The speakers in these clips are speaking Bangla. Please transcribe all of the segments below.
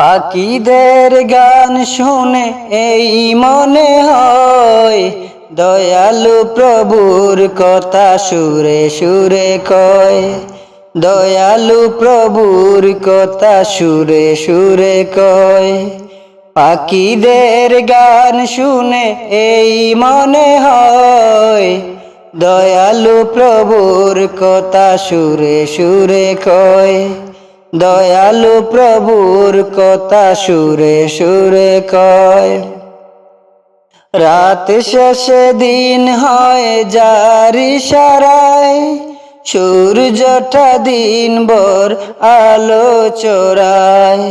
পাখিদের গান শুনে এই মনে হয়, দয়ালু প্রভুর কথা সুরে সুরে কয়। দয়ালু প্রভুর কথা সুরে সুরে কয়। পাখিদের গান শুনে এই মনে হয়, দয়ালু প্রভুর কথা সুরে সুরে কয়। দয়ালু প্রভুর কথা সুরে সুরে কয়। রাত শেষে দিন হয় জারি সারায় সূর্যটা দিন ভর আলো চোরায়।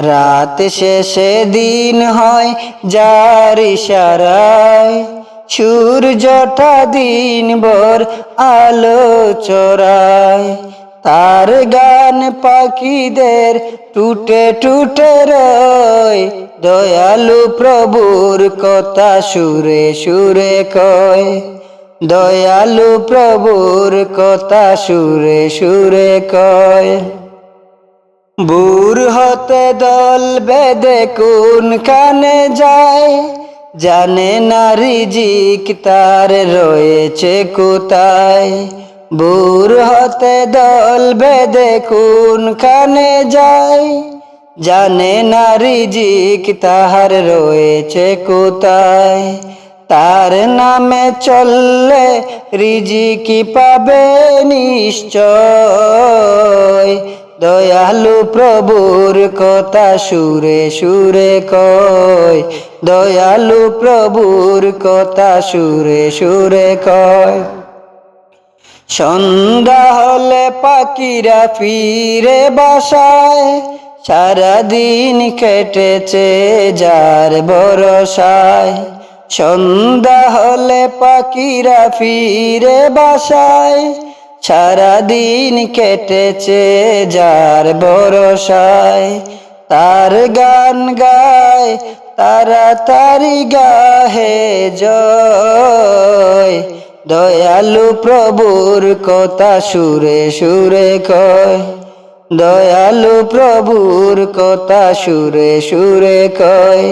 রাত শেষে দিন হয় জারি সারায় সূর্যটা দিন ভর আলো চোরায়। তার গান পাখিদের টুটে টুটে রয়। দয়ালু প্রভুর কথা সুরে সুরে কয়। দয়ালু প্রভুর কথা সুরে সুরে কয়। বুর হতে দল বেদে কোন কানে যায়? জানে না রিজিক তার রয়েছে কোথায়? বুর হতে দল বেদে কোন কানে যায়? জানে না রিজিক তাহার রয়েছে কোথায়? তার নামে চললে রিজিকি পাবে নিশ্চয়। দয়ালু প্রভুর কথা সুরে সুরে কয়। দয়ালু প্রভুর কথা সুরে সুরে কয়। সন্ধ্যা হলে পাখিরা ফিরে বাসায়, সারাদিন কেটেছে যার ভরসায়। সন্ধ্যা হলে পাখিরা ফিরে বাসায়, সারাদিন কেটেছে যার ভরসায়। তার গান গায়, তাড়াতাড়ি গাহে জয়। দয়ালু প্রভুর কথা সুরে সুরে কয়। দয়ালু প্রভুর কথা সুরে সুরে কয়।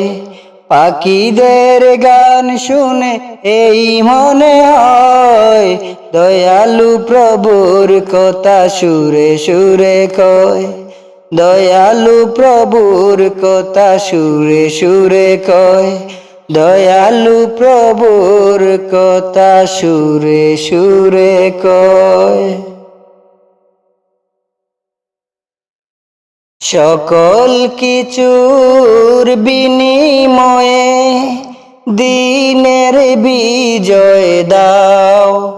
পাখিদের গান শুনে এই মনে হয়, দয়ালু প্রভুর কথা সুরে সুরে কয়। দয়ালু প্রভুর কথা সুরে সুরে কয়। দয়ালু প্রভুর কথা সুরে সুরে কয়। সকল কিছুর বিনিময়ে দিনের বিজয় দাও।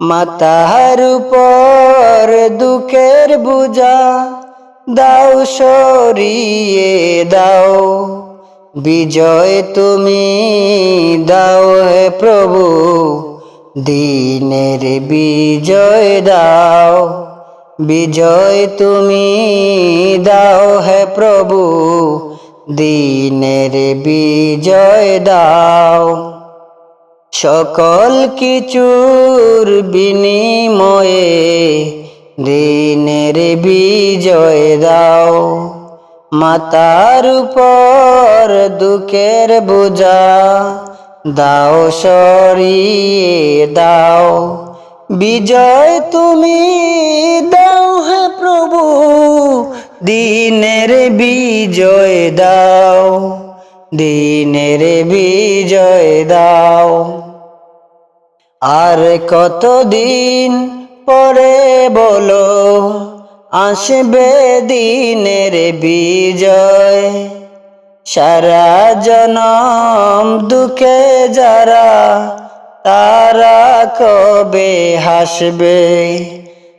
মাতার উপর দুঃখের বুঝা দাও, সরিয়ে দাও। বিজয় তুমি দাও হে প্রভু, দিনের বিজয় দাও। বিজয় তুমি দাও হে প্রভু, দিনের বিজয় দাও। সকল কিছুর বিনিময়ে দিনের বিজয় দাও। মাতার উপর দুঃখের বোঝা, দাও সরিয়ে দাও। বিজয় তুমি দাও হে প্রভু, দিনের বিজয় দাও, দিনের বিজয় দাও। আর কতদিন পরে বলো আসবে দিনের বিজয়। সারা জনম দুঃখে যারা, তারা কবে হাসবে?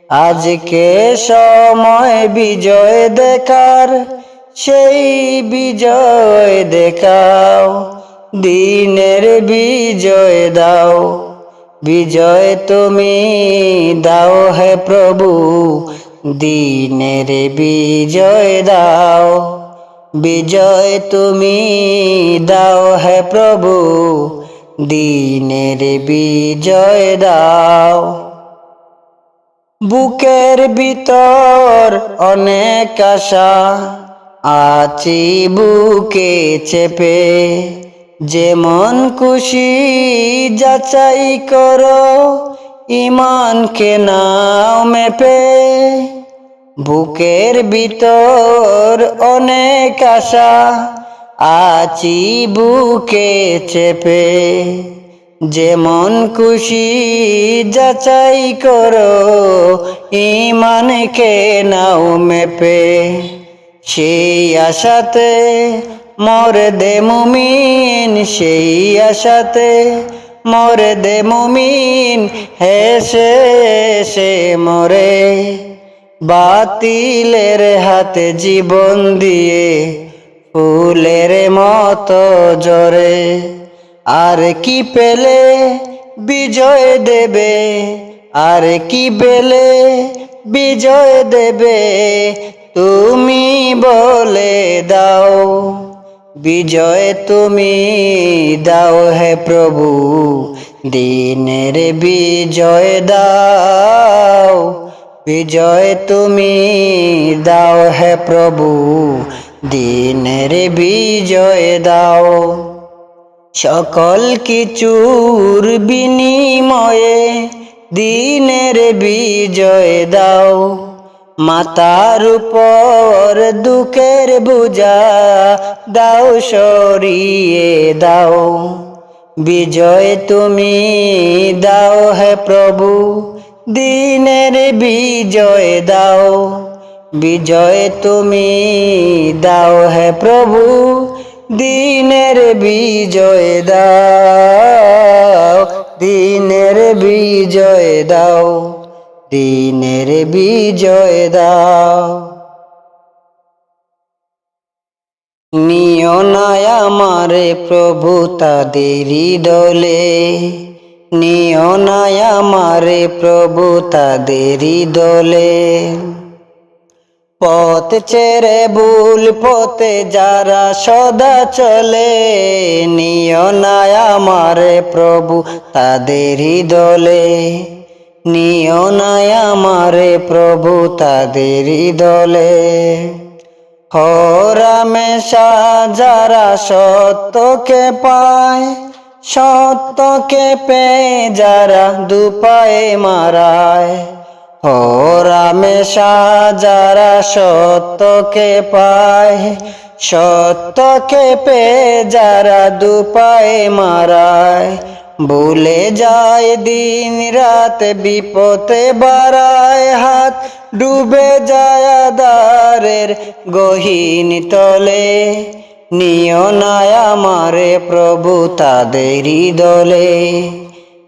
আজকে সময় বিজয় দেখার, সেই বিজয় দেখাও। দিনের বিজয় দাও, বিজয় তুমি দাও হে প্রভু। দিনের বিজয় দাও, বিজয় তুমি দাও হে প্রভু, দিনের বিজয় দাও। বুকের ভিতর অনেক আশা আছি বুকে চেপে, যেমন খুশি যাচাই করো ইমানকে নাও মেপে, বুকের ভিতর অনেক আশা আছি বুকে চেপে। যেমন খুশি যাচাই করো, ইমানকে নাও মেপে। সেই আশাতে মোর দে মুমিন, সেই আশাতে মোর দে মুমিন, হেসে সে মরে। বাতিলের হাতে জীবন দিয়ে, ফুলের মতো জরে আর কি পেলে বিজয় দেবে? আর কি পেলে বিজয় দেবে? তুমি বলে দাও। বিজয় তুমি দাও হে প্রভু, দিনের বিজয় দাও। বিজয় তুমি দাও হে প্রভু, দিনের বিজয় দাও। সকল কিছুর বিনিময়ে দিনের বিজয় দাও। মাতার উপর দুঃখের বুঝা দাও, সরিয়ে দাও। বিজয় তুমি দাও হে প্রভু, দিনের বিজয় দাও। বিজয় তুমি দাও হে প্রভু, দিনের বিজয় দাও। দিনের বিজয় দাও। দিনের বিজয় দাও। নিয় নাই আমারে প্রভু তাদেরই দলে। নিয় নাই আমারে প্রভু তাদেরই দলে। পথ ছেড়ে ভুল পথে যারা সদা চলে নিয় নাই আমারে প্রভু তাদেরই দলে। নিয় নাই আমারে প্রভু তাদেরই দলে। হরামেশা যারা সত্যকে পায়, সত্যকে পে যারা দুপায়ে মারায়। হরামেশা যারা সত্যকে পায়, সত্যকে পে যারা দুপায়ে মারায়। ভুলে যায় দিন রাত, বিপদে বাড়ায় হাত, ডুবে যায় আদারের গহীন তলে। নিয় নাই আমারে প্রভু তাদেরই দলে।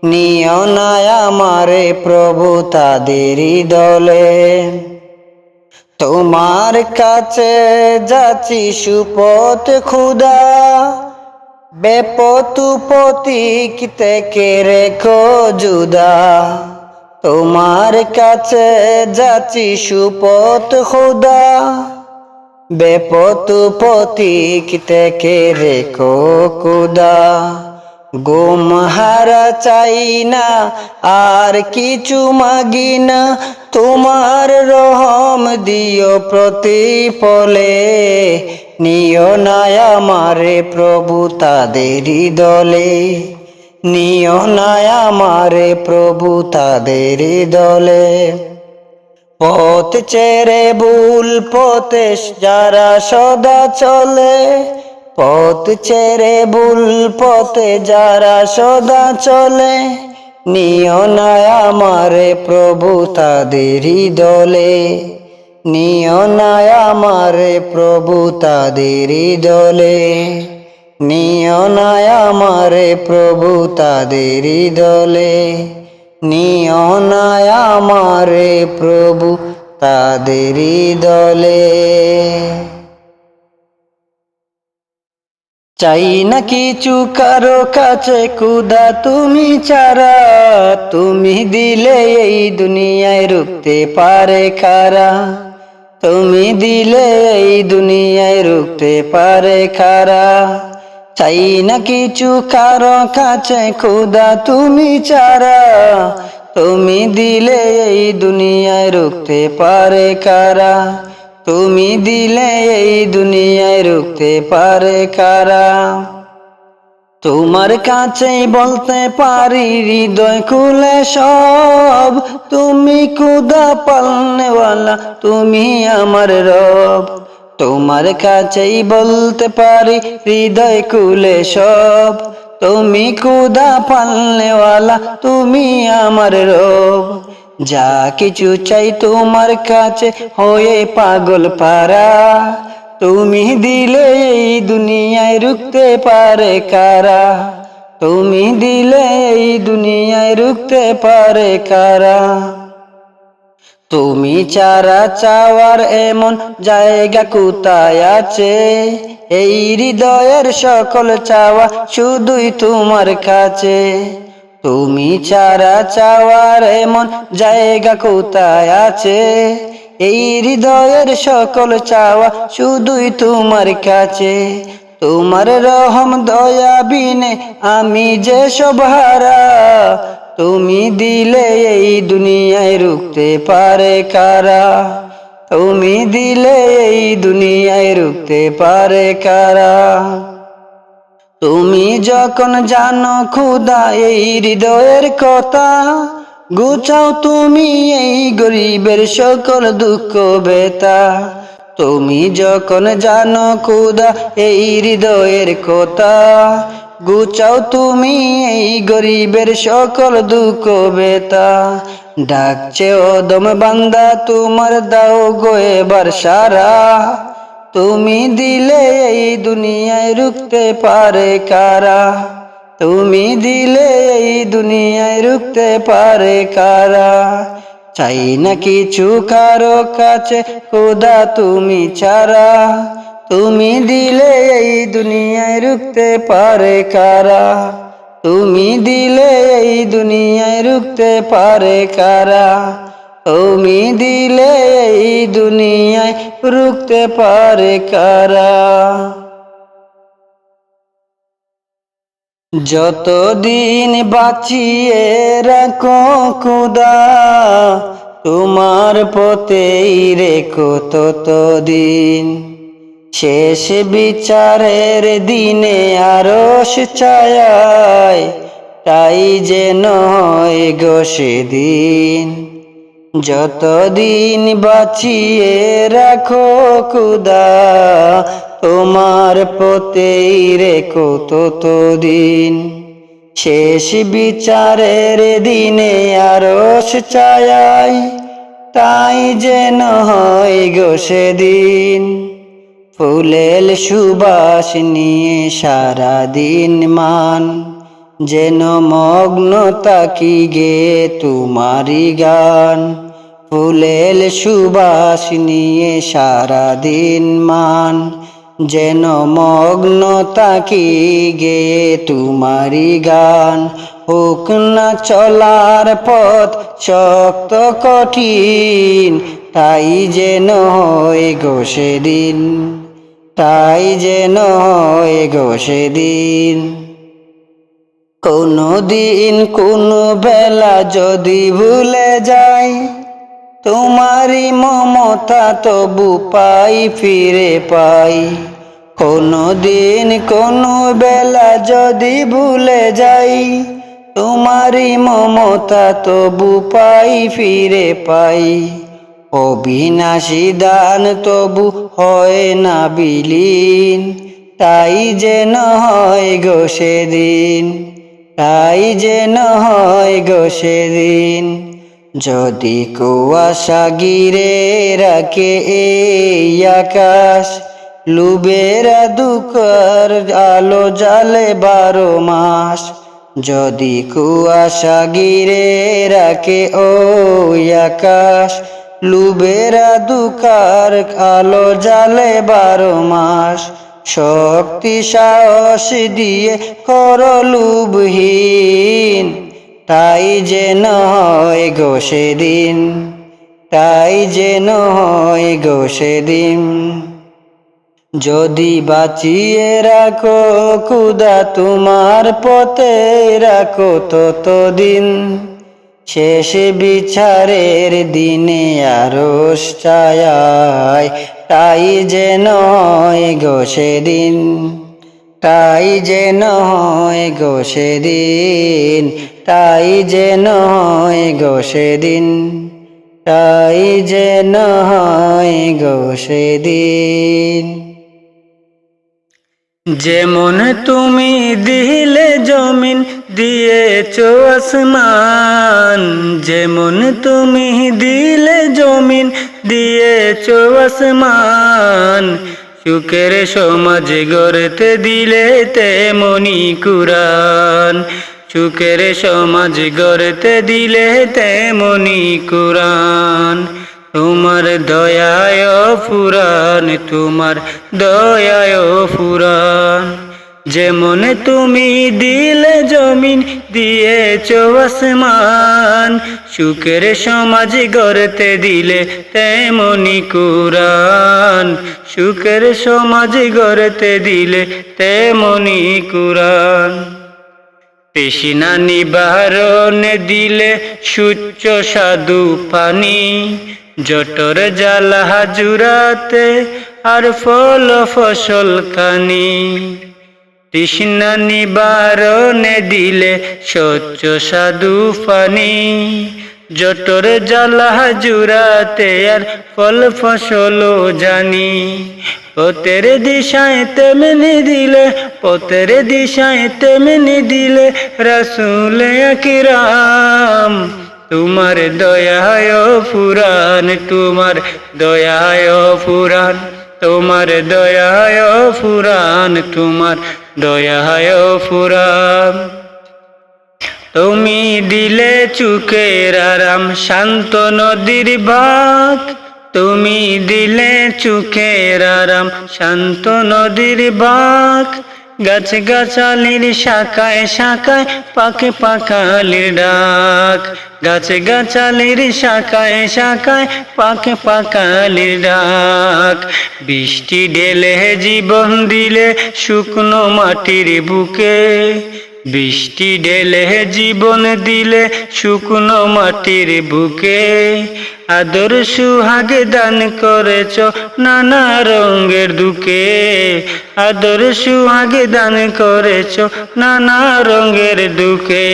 নিয় নাই আমারে প্রভু তাদেরই দলে। তোমার কাছে যাচ্ছি সুপথ খুদা বেপতু পতিক থেকে রেখো জুদা তোমার কাছে যাচ্ছি সুপথ খুদা। বেপতু পতিক থেকে রেখো কুদা গুম হারা চাই না, আর কিছু মাগি না। তোমার রহম দিও প্রতিপলে নিয় নাই আমারে প্রভু তাদেরই দলে। নিয় নাই আমারে প্রভু তাদেরই দলে। পথ চেরে ভুল পথে যারা সদা চলে পথ চেরে ভুল পথে যারা সদা চলে নিয় নাই আমারে প্রভু তাদেরই দলে। নিয় নাই আমারে প্রভু তাদেরই দলে। নিয় নাই আমারে প্রভু তাদেরই দলে। নিয় নাই আমারে প্রভু তাদেরই দলে। চাই না কিছু কারও কাছে কুদা তুমি চারা তুমি দিলে এই দুনিয়ায় রুখতে পারে খারা। তুমি দিলে এই দুনিয়ায় রুখতে পারে খারা। চাই না কিছু কারও কাছে খুদা তুমি চারা তুমি দিলে এই দুনিয়ায় রুখতে পারে কারা তুমি দিলে এই দুনিয়ায় রুখতে পারে কারা? তোমার কাছেই বলতে পারি, হৃদয় খুলে সব। তুমি কুদা পালনেওয়ালা, তুমি আমার রব। তোমার কাছেই বলতে পারি, হৃদয় খুলে সব। তুমি কুদা পালনেওয়ালা, তুমি আমার রব। যা কিছু চাই তোমার কাছে, হয়ে পাগল পারা। তুমি দিলে এই দুনিয়ায় রুখতে পারে কারা? তুমি দিলে এই দুনিয়ায় রুখতে পারে কারা? তুমি চারা চাওয়ার এমন জায়গা কোথায় আছে? এই হৃদয়ের সকল চাওয়া শুধুই তোমার কাছে। তুমি চারা চাওয়ার এমন জায়গা কোথায় আছে? এই হৃদয়ের সকল চাওয়া শুধুই তোমার কাছে। তোমার রহম, দয়া, বিনে আমি যে সব হারা। তুমি দিলে এই দুনিয়ায় রুখতে পারে কারা? তুমি দিলে এই দুনিয়ায় রুখতে পারে কারা? তুমি যখন জানো খুদা, এই হৃদয়ের কথা, গুছাও তুমি এই গরিবের সকল দুঃখ বেতা তুমি যখন জানো খুদা, এই হৃদয়ের কথা, গুছাও তুমি এই গরিবের সকল দুঃখ বেতা ডাকছে ওদম বান্দা, তোমার দাও গো এবার সারা। তুমি দিলে এই দুনিয়ায় রুখতে পারে কারা? তুমি দিলে এই দুনিয়ায় রুখতে পারে কারা? চাই না কিছু কারও কাছে, খোদা তুমি ছাড়া। তুমি দিলে এই দুনিয়ায় রুখতে পারে কারা? তুমি দিলে এই দুনিয়ায় রুখতে পারে কারা? তুমি দিলে এই দুনিয়ায় রুখতে পারে কারা? যতদিন বাঁচিয়ে রাখো খুদা তোমার পথেই রেখো ততদিন। শেষ বিচারের দিনে আরস ছায় তাই যেন হয় গো সেদিন যতদিন বাঁচিয়ে রাখো খুদা তোমার পতেই রেখো ততদিন। শেষ বিচারের দিনে আরস চাই তাই যেন হয় গো সেদিন। ফুলেল সুবাস নিয়ে সারাদিন মান, যেন মগ্ন তাকি গে তোমারি গান। ফুলেল সুবাস নিয়ে সারাদিন মান। যেন মগ্ন তাকি গে তোমারি গান। হোক না চলার পথ শক্ত কঠিন, তাই যেন হয় গো সেদিন, তাই যেন হয় গো সেদিন। কোনো দিন কোনো বেলা যদি ভুলে যাই তোমারই মমতা তবু পাই, ফিরে পাই। কোনো দিন কোনো বেলা যদি ভুলে যাই, তোমারই মমতা তবু পাই, ফিরে পাই। অবিনাশী দান তবু হয় না বিলীন, তাই যেন হয় গো সেদিন, তাই যেন হয় গো সেদিন। যদি কুয়াশা গিরে রাখে এই আকাশ, লুবেরা দুঃখর আলো জালে বারো মাস। যদি কুয়াশা গিরে রাখে ওই আকাশ, লুবেরা দুকার আলো জালে বারো মাস। শক্তি সাহস দিয়ে কর লুবহীন। তাই যে হয় গো সেদিন, তাই যে হয় গো সেদিন। যদি বাঁচিয়ে রাখো খুদা তোমার পথে, রাখো ততদিন। শেষ বিচারের দিনে আরস চায় তাই যে হয় গো সেদিন, তাই যে হয় গো সেদিন। তাই যেন হয় গো সেদিন, তাই যেন হয় গো সেদিন। যেমন তুমি দিলে জমিন, দিয়েছ আসমান। যেমন তুমি দিলে জমিন, দিয়েছ আসমান। সুখের সমাজ গড়তে দিলে তেমনি কুরান সুখের সমাজ গড়তে দিলে তেমনি কুরান তোমার দয়ায় ফুরান, তোমার দয়ায় ফুরান। যেমন তুমি দিলে জমিন, দিয়েছ আসমান। সুখের সমাজ গড়তে দিলে তেমনি কুরান সুখের সমাজ গড়তে দিলে তেমনি কুরান তৃষ্ণা নিবারণ দিলে সুচ্চ সাধু পানি। জটর জ্বালা জুরাতে আর ফল ফসল কানি তৃষ্ণা নিবারণ দিলে স্বচ্ছ সাধু পানি। জটর জ্বালা জুরাতে আর ফল ফসল জানি। পথের দিশায় তেমনি দিলে, পথের দিশায় তেমনি দিলে রসুল কিরাম তোমার দয়ায় ফুরান, তোমার দয়ায় ফুরান, তোমার দয়ায় ফুরান, তোমার দয়ায় ফুরান। তুমি দিলে চুকের আরাম, শান্ত নদীর বাঘ তুমি দিলে চুকের আরাম, শান্ত নদীর বাঘ গাছ গাছালির শাখায় শাখায়, পাকে পাখালির ডাক। গাছ গাছালির শাখায় শাখায়, পাকে পাখালির ডাক। বৃষ্টি ডেলে জীবন দিলে শুকনো মাটির বুকে। বৃষ্টি ডেলে জীবন দিলে শুকনো মাটির বুকে। আদর সুহাগ দান করেছ নানা রঙের দুকে। আদর সুহাগ দান করেছ নানা রঙের দুকে।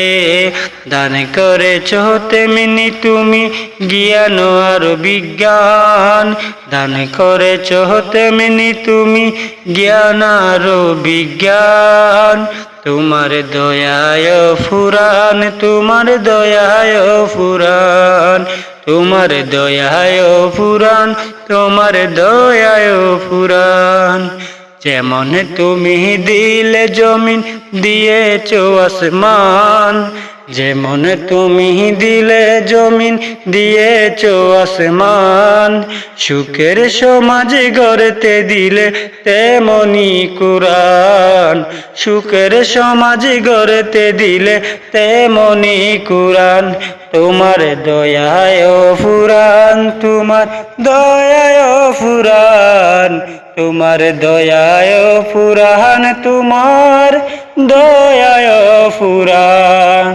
দান করেছ তেমনি তুমি জ্ঞান আর বিজ্ঞান। দান করেছ তেমনি তুমি জ্ঞান আর বিজ্ঞান। তোমার দয়ায় ফুরান, তোমার দয়ায় ফুরান, তোমার দয়ায় ফুরান, তোমার দয়ায় ফুরান। যেমন তুমি দিলে জমিন, দিয়েছ আসমান যেমন তুমি দিলে জমিন, দিয়েছ আসমান। সুখের সমাজ গড়তে দিলে তেমনি কুরান সুখের সমাজ গড়তে দিলে তেমনি কুরান তোমার দয়ায় ফুরান তোমার দয়ায় ফুরান তোমার দয়ায় ফুরান তোমার দয়ায় ফুরান।